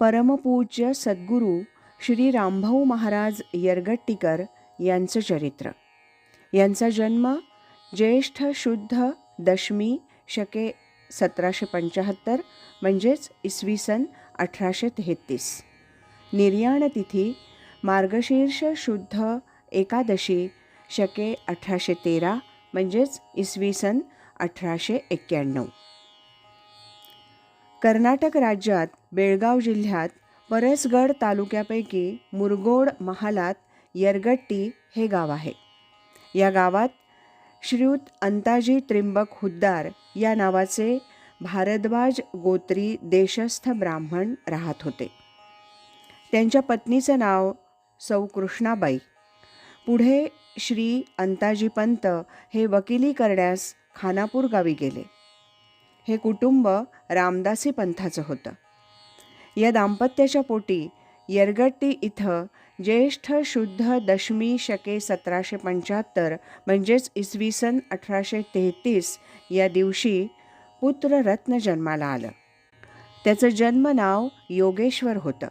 परमपूज्य सद्गुरू श्री रामभाऊ महाराज यरगट्टीकर यांचं चरित्र. यांचा जन्म ज्येष्ठ शुद्ध दशमी शके सतराशे पंच्याहत्तर म्हणजेच इसवी सन अठराशे तेहतीस. निर्याण तिथी मार्गशीर्ष शुद्ध एकादशी शके अठराशे तेरा म्हणजेच इसवी सन अठराशे एक्क्याण्णव. कर्नाटक राज्यात बेळगाव जिल्ह्यात परसगड तालुक्यापैकी मुरगोड महालात यरगट्टी हे गाव आहे. या गावात श्रीयुत अंताजी त्रिंबक हुद्दार या नावाचे भारद्वाज गोत्री देशस्थ ब्राह्मण राहत होते. त्यांच्या पत्नीचं नाव सौ कृष्णाबाई. पुढे श्री अंताजी पंत हे वकिली करण्यास खानापूर गावी गेले. हे कुटुंब रामदासी पंथाचं होतं. या दाम्पत्याच्या पोटी यरगट्टी इथं ज्येष्ठ शुद्ध दशमी शके सतराशे पंच्याहत्तर म्हणजेच इसवी सन अठराशे तेहतीस या दिवशी पुत्ररत्न जन्माला आलं. त्याचं जन्म नाव योगेश्वर होतं.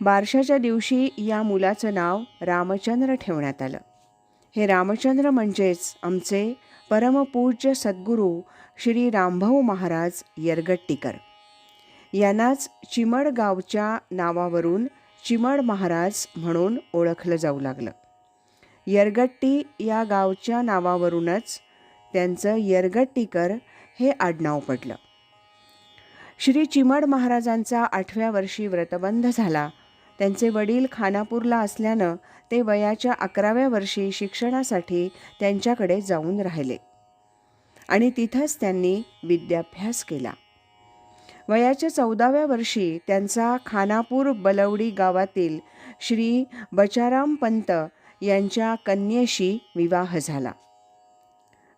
बारशाच्या दिवशी या मुलाचं नाव रामचंद्र ठेवण्यात आलं. हे रामचंद्र म्हणजेच आमचे परमपूज्य सद्गुरू श्री रामभाऊ महाराज यरगट्टीकर. यांनाच चिमड गावच्या नावावरून चिमड महाराज म्हणून ओळखलं जाऊ लागलं. यरगट्टी या गावच्या नावावरूनच त्यांचं यरगट्टीकर हे आडनाव पडलं. श्री चिमड महाराजांचा आठव्या वर्षी व्रतबंध झाला. त्यांचे वडील खानापूरला असल्यानं ते वयाच्या अकराव्या वर्षी शिक्षणासाठी त्यांच्याकडे जाऊन राहिले. आणि तिथंच त्यांनी विद्याभ्यास केला. वयाच्या चौदाव्या वर्षी त्यांचा खानापूर बलवडी गावातील श्री बचाराम पंत यांच्या कन्येशी विवाह झाला.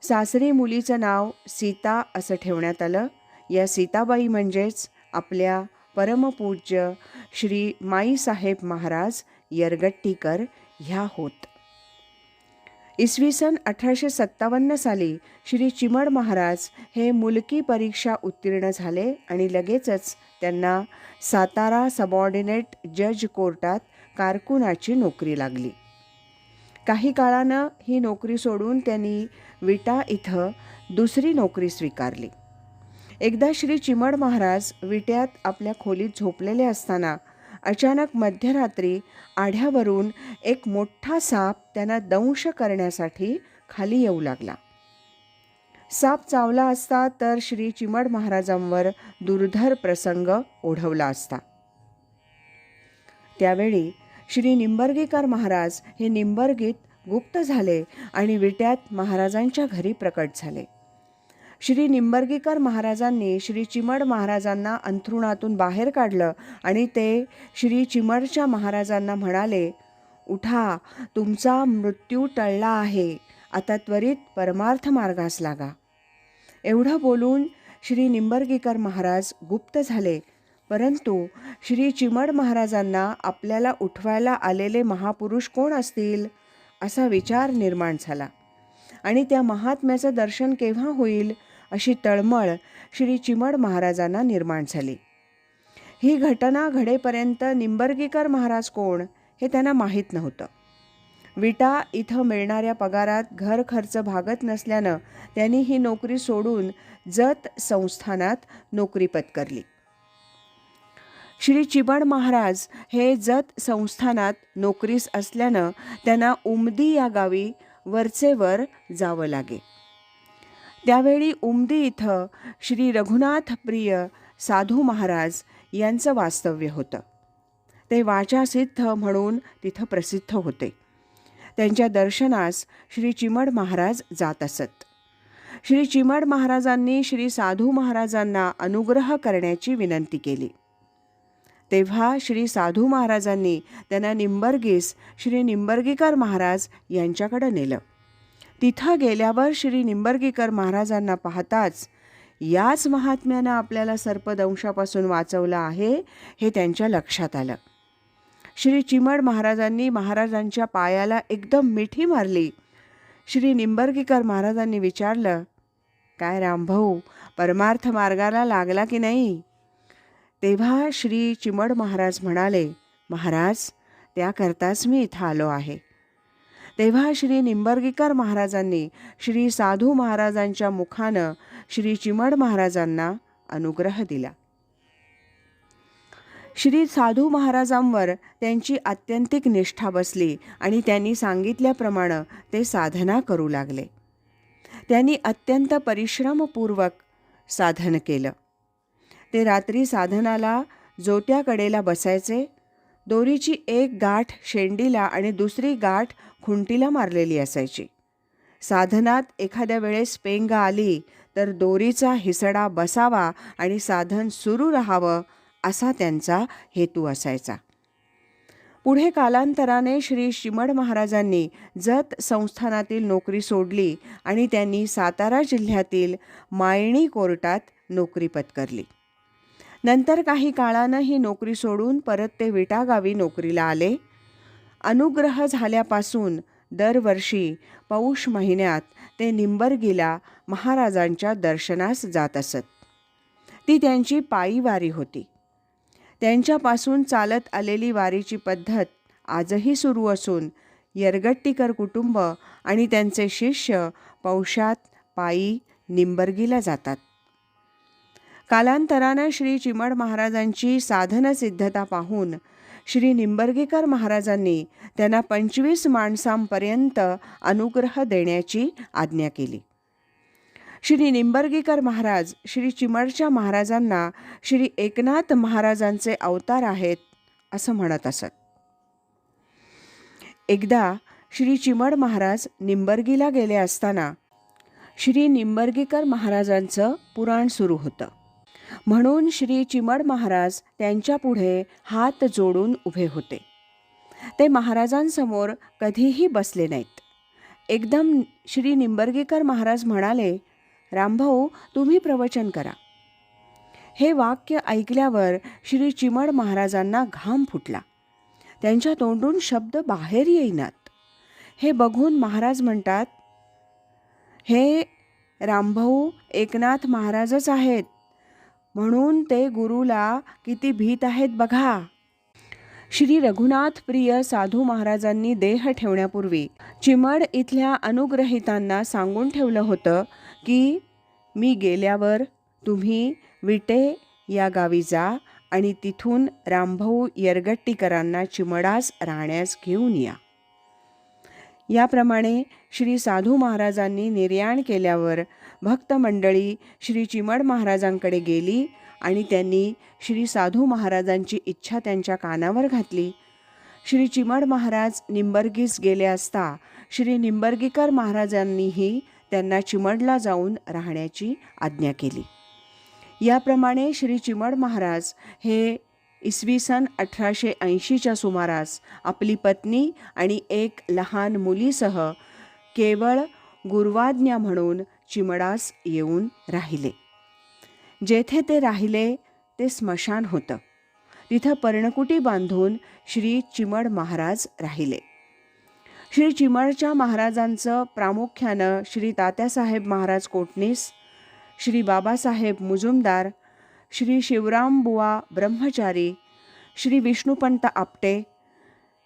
सासरी मुलीचं नाव सीता असं ठेवण्यात आलं. या सीताबाई म्हणजेच आपल्या परमपूज्य श्री माईसाहेब महाराज यरगट्टीकर ह्या होत. इसवी सन अठराशे सत्तावन्न साली श्री चिमड महाराज हे मुलकी परीक्षा उत्तीर्ण झाले आणि लगेचच त्यांना सातारा सबऑर्डिनेट जज कोर्टात कारकुनाची नोकरी लागली. काही काळानं ही नोकरी सोडून त्यांनी विटा इथं दुसरी नोकरी स्वीकारली. एकदा श्री चिमड महाराज विट्यात आपल्या खोलीत झोपलेले असताना अचानक मध्यरात्री आढ्यावरून एक मोठा साप त्यांना दंश करण्यासाठी खाली येऊ लागला. साप चावला असता तर श्री चिमड महाराजांवर दुर्धर प्रसंग ओढवला असता. त्यावेळी श्री निंबर्गीकर महाराज हे निंबर्गीत गुप्त झाले आणि विट्यात महाराजांच्या घरी प्रकट झाले. श्री निंबर्गीकर महाराजांनी श्री चिमड महाराजांना अंथरुणातून बाहेर काढलं आणि ते श्री चिमडच्या महाराजांना म्हणाले उठा तुमचा मृत्यू टळला आहे. आता त्वरित परमार्थ मार्गास लागा. एवढं बोलून श्री निंबर्गीकर महाराज गुप्त झाले. परंतु श्री चिमड महाराजांना आपल्याला उठवायला आलेले महापुरुष कोण असतील? असा विचार निर्माण झाला. आणि त्या महात्म्याचं दर्शन केव्हा होईल? अशी तळमळ श्री चिमड महाराजांना निर्माण झाली. ही घटना घडेपर्यंत निंबर्गीकर महाराज कोण हे त्यांना माहीत नव्हतं. विटा इथं मिळणाऱ्या पगारात घर खर्च भागत नसल्यानं त्यांनी ही नोकरी सोडून जत संस्थानात नोकरी पत्करली. श्री चिमण महाराज हे जत संस्थानात नोकरीस असल्यानं त्यांना उमदी या गावी वरचेवर जावं लागे. त्यावेळी उमदी इथं श्री रघुनाथ प्रिय साधू महाराज यांचं वास्तव्य होतं. ते वाचासिद्ध म्हणून तिथं प्रसिद्ध होते. त्यांच्या दर्शनास श्री चिमड महाराज जात असत. श्री चिमड महाराजांनी श्री साधू महाराजांना अनुग्रह करण्याची विनंती केली. तेव्हा श्री साधू महाराजांनी त्यांना निंबर्गीस श्री निंबर्गीकर महाराज यांच्याकडे नेलं. तिथं गेल्यावर श्री निंबर्गीकर महाराजांना पाहताच याच महात्म्यानं आपल्याला सर्पदंशापासून वाचवलं आहे हे त्यांच्या लक्षात आलं. श्री चिमड महाराजांनी महाराजांच्या पायाला एकदम मिठी मारली. श्री निंबर्गीकर महाराजांनी विचारलं काय रामभाऊ परमार्थ मार्गाला लागला की नाही? तेव्हा श्री चिमड महाराज म्हणाले महाराज त्याकरताच मी इथं आलो आहे. तेव्हा श्री निंबर्गीकर महाराजांनी श्री साधू महाराजांच्या मुखानं श्री चिमड महाराजांना अनुग्रह दिला. श्री साधू महाराजांवर त्यांची आत्यंतिक निष्ठा बसली आणि त्यांनी सांगितल्याप्रमाणे ते साधना करू लागले. त्यांनी अत्यंत परिश्रमपूर्वक साधन केलं. ते रात्री साधनाला जोत्या कडेला बसायचे दोरीची एक गाठ शेंडीला आणि दुसरी गाठ खुंटीला मारलेली असायची. साधनात एखाद्या वेळेस पेंग आली तर दोरीचा हिसडा बसावा आणि साधन सुरू राहावं असा त्यांचा हेतू असायचा. पुढे कालांतराने श्री शिमड महाराजांनी जत संस्थानातील नोकरी सोडली आणि त्यांनी सातारा जिल्ह्यातील मायणी कोर्टात नोकरी पत्करली. नंतर काही काळानं ही नोकरी सोडून परत ते विटागावी नोकरीला आले. अनुग्रह झाल्यापासून दरवर्षी पौष महिन्यात ते निंबर्गीला महाराजांच्या दर्शनास जात असत. ती त्यांची पायी वारी होती. त्यांच्यापासून चालत आलेली वारीची पद्धत आजही सुरू असून यरगट्टीकर कुटुंब आणि त्यांचे शिष्य पौषात पायी निंबर्गीला जातात. कालांतरानं श्री चिमड महाराजांची साधनसिद्धता पाहून श्री निंबर्गीकर महाराजांनी त्यांना पंचवीस माणसांपर्यंत अनुग्रह देण्याची आज्ञा केली. श्री निंबर्गीकर महाराज श्री चिमडच्या महाराजांना श्री एकनाथ महाराजांचे अवतार आहेत असं म्हणत असत. एकदा श्री चिमड महाराज निंबर्गीला गेले असताना श्री निंबर्गीकर महाराजांचं पुराण सुरू होतं. म्हणून श्री चिमड महाराज त्यांच्या पुढे हात जोडून उभे होते. ते महाराजांसमोर कधीही बसले नाहीत. एकदम श्री निंबर्गेकर महाराज म्हणाले रामभाऊ तुम्ही प्रवचन करा. हे वाक्य ऐकल्यावर श्री चिमड महाराजांना घाम फुटला. त्यांच्या तोंडून शब्द बाहेर येईनात. हे बघून महाराज म्हणतात हे रामभाऊ एकनाथ महाराजच आहेत. म्हणून ते गुरुला किती भीत आहेत बघा. श्री रघुनाथ प्रिय साधू महाराजांनी देह ठेवण्यापूर्वी चिमड इथल्या अनुग्रहितांना सांगून ठेवलं होतं की मी गेल्यावर तुम्ही विटे या गावी जा आणि तिथून रामभाऊ यरगट्टीकरांना चिमडास राहण्यास घेऊन या. याप्रमाणे श्री साधू महाराजांनी निर्याण केल्यावर भक्त मंडळी श्री चिमड महाराजांकडे गेली आणि त्यांनी श्री साधू महाराजांची इच्छा त्यांच्या कानावर घातली. श्री चिमड महाराज निंबर्गीस गेले असता श्री निंबर्गीकर महाराजांनीही त्यांना चिमडला जाऊन राहण्याची आज्ञा केली. याप्रमाणे श्री चिमड महाराज हे इसवी सन अठराशे ऐंशीच्या सुमारास आपली पत्नी आणि एक लहान मुलीसह केवळ गुरुवाज्ञा म्हणून चिमडास येऊन राहिले. जेथे ते राहिले ते स्मशान होतं. तिथं पर्णकुटी बांधून श्री चिमड महाराज राहिले. श्री चिमडच्या महाराजांचं प्रामुख्यानं श्री तात्यासाहेब महाराज कोटणीस श्री बाबासाहेब मुजुमदार श्री शिवरामबुवा ब्रह्मचारी श्री विष्णुपंत आपटे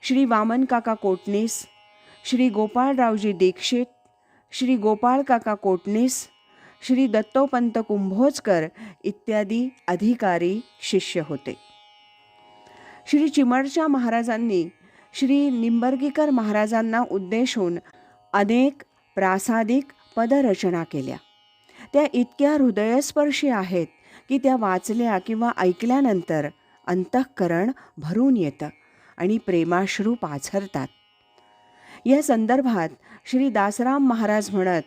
श्री वामनकाका कोटणीस श्री गोपाळरावजी दीक्षित श्री गोपाळ काका कोटणीस श्री दत्तोपंत कुंभोजकर इत्यादी अधिकारी शिष्य होते. श्री चिमडच्या महाराजांनी श्री निंबर्गीकर महाराजांना उद्देशून अनेक प्रासादिक पदरचना केल्या. त्या इतक्या हृदयस्पर्शी आहेत की त्या वाचल्या किंवा ऐकल्यानंतर अंतःकरण भरून येतं आणि प्रेमाश्रू पाझरतात. या संदर्भात श्री दासराम महाराज म्हणत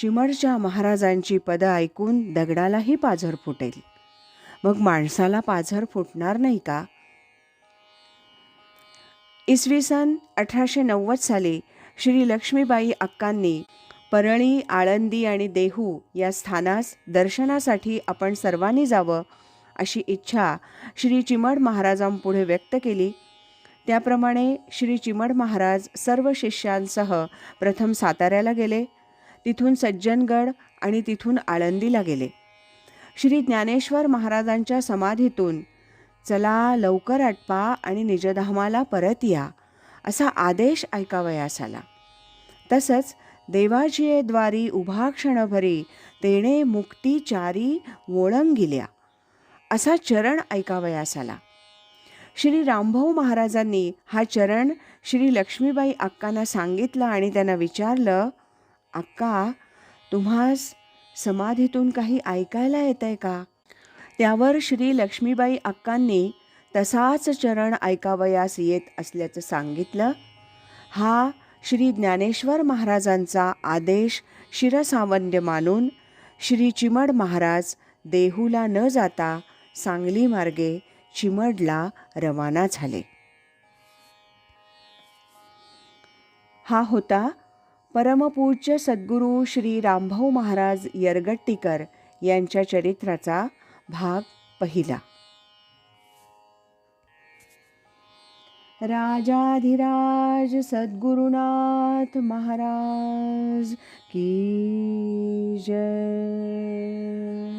चिमडच्या महाराजांची पदं ऐकून दगडालाही पाझर फुटेल. मग माणसाला पाझर फुटणार नाही का? इसवी सन अठराशे नव्वद साली श्री लक्ष्मीबाई अक्कांनी परळी आळंदी आणि देहू या स्थानास दर्शनासाठी आपण सर्वांनी जावं अशी इच्छा श्री चिमड महाराजांपुढे व्यक्त केली. त्याप्रमाणे श्री चिमड महाराज सर्व शिष्यांसह प्रथम साताऱ्याला गेले. तिथून सज्जनगड आणि तिथून आळंदीला गेले. श्री ज्ञानेश्वर महाराजांच्या समाधीतून चला लवकर आटपा आणि निजधामाला परत या असा आदेश ऐकावयास आला तसंच देवाजिये द्वारी उभा क्षणभरी तेणे मुक्तीचारी वोळंगिल्या असा चरण ऐकावयास आला श्री रामभाऊ महाराजांनी हा चरण श्री लक्ष्मीबाई अक्कांना सांगितलं आणि त्यांना विचारलं अक्का तुम्हास समाधीतून काही ऐकायला येत आहे का? त्यावर श्री लक्ष्मीबाई अक्कांनी तसाच चरण ऐकावयास येत असल्याचं सांगितलं. हा श्री ज्ञानेश्वर महाराजांचा आदेश शिरसावंद्य मानून श्री चिमड महाराज देहूला न जाता सांगली मार्गे चिमडला रवाना झाले. हा होता परमपूज्य सद्गुरू श्री रामभाऊ महाराज यरगट्टीकर यांच्या चरित्राचा भाग पहिला. राजाधिराज सद्गुरुनाथ महाराज की जय.